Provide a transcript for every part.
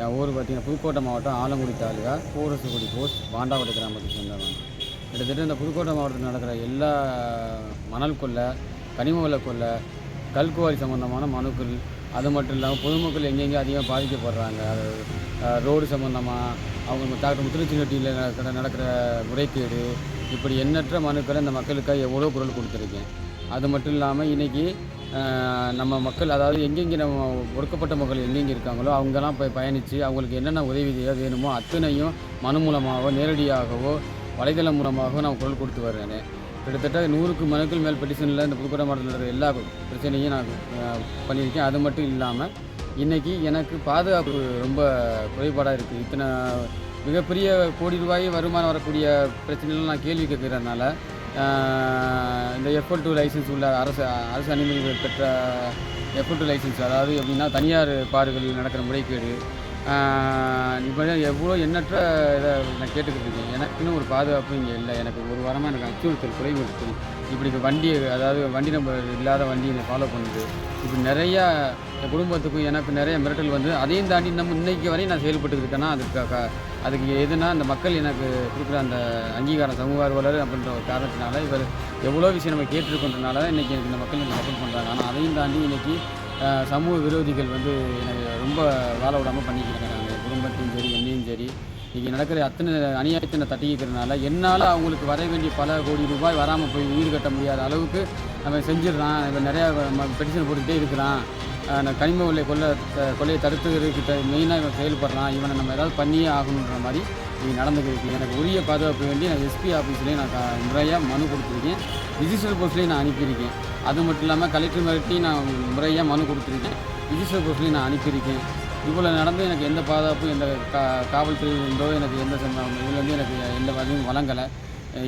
என் ஊர் பார்த்தீங்கன்னா புதுக்கோட்டை மாவட்டம் ஆலங்குடி தாலுகா பூரசுகுடி போஸ்ட் பாண்டாவட்டி கிராமத்துக்கு சொந்தவன் கிட்டத்தட்ட இந்த புதுக்கோட்டை மாவட்டத்தில் நடக்கிற எல்லா மணல் கொள்ளை கனிம வள கொள்ளை கல்குவாரி சம்மந்தமான மனுக்கள் அது மட்டும் இல்லாமல் பொதுமக்கள் எங்கெங்கே அதிகமாக பாதிக்கப்படுறாங்க. அது ரோடு சம்மந்தமாக அவங்க டாக்டர் முத்துலட்சுமிட்டியில் நடக்கிற நடக்கிற முறைகேடு இப்படி எண்ணற்ற மனுக்களை இந்த மக்களுக்காக எவ்வளோ குரல் கொடுத்துருக்கேன். அது மட்டும் இல்லாமல் இன்றைக்கி நம்ம மக்கள் அதாவது எங்கெங்கே நம்ம ஒடுக்கப்பட்ட மக்கள் எங்கெங்கே இருக்காங்களோ அவங்கெல்லாம் போய் பயணித்து அவங்களுக்கு என்னென்ன உதவி வேணுமோ அத்தனையும் மனு மூலமாகவோ நேரடியாகவோ வலைதளம் மூலமாகவோ நான் குரல் கொடுத்து வர்றேன். கிட்டத்தட்ட நூறுக்கு மனுக்கள் மேல் பெட்டிஷனில் இந்த புதுக்கோட்டை மாவட்டத்தில் இருக்கிற எல்லா பிரச்சனையும் நான் பண்ணியிருக்கேன். அது மட்டும் இல்லாமல் இன்றைக்கி எனக்கு பாதுகாப்பு ரொம்ப குறைபாடாக இருக்குது இத்தனை மிகப்பெரிய கோடி ரூபாய் வருமானம் வரக்கூடிய பிரச்சனைகள் நான் கேள்வி கேட்குறதுனால இந்த எஃப்எல் டூ லைசன்ஸ் உள்ள அரசு அரசு அனுமதி பெற்ற எஃப்எல் டூ லைசன்ஸ் அதாவது எப்படின்னா தனியார் பாறுகளில் நடக்கிற முறைகேடு. இப்போ எவ்வளோ எண்ணற்ற இதை நான் கேட்டுக்கிட்டு இருக்கேன். எனக்குன்னு ஒரு பாதுகாப்பு இங்கே இல்லை. எனக்கு ஒரு வாரமாக எனக்கு அச்சுறுத்தல் குறைவு இருக்குது இப்படி வண்டி அதாவது வண்டி நம்பர் இல்லாத வண்டி ஃபாலோ பண்ணுது. இப்படி நிறையா என் குடும்பத்துக்கும் எனக்கு நிறைய மிரட்டல் வந்து அதையும் தாண்டி நம்ம இன்னைக்கு வரையும் நான் செயல்பட்டு இருக்கேன்னா அதுக்கு அதுக்கு எதுனா அந்த மக்கள் எனக்கு கொடுக்குற அந்த அங்கீகாரம் சமூக ஆர்வலர் அப்படின்ற ஒரு காரணத்தினால இவர் எவ்வளோ விஷயம் நம்ம கேட்டிருக்கோன்றனால தான் இன்றைக்கி எனக்கு இந்த மக்கள் எனக்கு சப்போர்ட் பண்ணுறாங்க ஆனால் அதையும் தாண்டி இன்றைக்கி சமூக விரோதிகள் வந்து எனக்கு ரொம்ப வாழ விடாமல் பண்ணிக்கிறாங்க என் குடும்பத்தையும் சரி என்னையும் சரி. இன்றைக்கி நடக்கிற அத்தனை அநியாயத்தினை தட்டிக்கிறதுனால என்னால் அவங்களுக்கு வர வேண்டிய பல கோடி ரூபாய் வராமல் போய் உயிர் கட்ட முடியாத அளவுக்கு அவன் செஞ்சிடறான். இவன் நிறையா பெட்டிஷன் போட்டுக்கிட்டே இருக்கிறான். அஹ் கனிம கொள்ளை கொள்ள கொள்ளையை தடுத்துக்கிறதுக்கு மெயினாக இவன் செயல்படுறான். இவனை நம்ம ஏதாவது பண்ணியே ஆகணுன்ற மாதிரி இது நடந்துக்கிருக்கு எனக்கு உரிய பாதுகாப்பு வேண்டி நான் எஸ்பி ஆஃபீஸ்லேயும் நான் முறையாக மனு கொடுத்துருக்கேன். ரிஜிஸ்டர் போஸ்ட்லேயும் நான் அனுப்பியிருக்கேன். அது மட்டும் இல்லாமல் கலெக்டர் மிரட்டி நான் முறையாக மனு கொடுத்துருக்கேன். ரிஜிஸ்டர் போஸ்ட்லேயும் நான் அனுப்பியிருக்கேன். இவ்வளோ நடந்து எனக்கு எந்த பாதுகாப்பும் எந்த கா காவல்துறை எனக்கு எந்த இதுலேருந்து எனக்கு எந்த வகையும் வழங்கலை.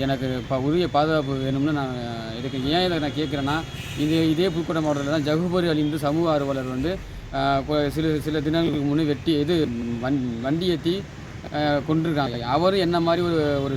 எனக்கு இப்போ உரிய பாதுகாப்பு வேணும்னு நான் இதுக்கு ஏன் இதை நான் கேட்குறேன்னா இது இதே புதுக்கோட்டை மாவட்டத்தில் தான் ஜகுபரி அழிந்து சமூக ஆர்வலர் வந்து சில சில தினங்களுக்கு முன்னே வெட்டி இது வண் வண்டி ஏற்றி கொண்டிருக்காங்க அவரும் என்ன மாதிரி ஒரு ஒரு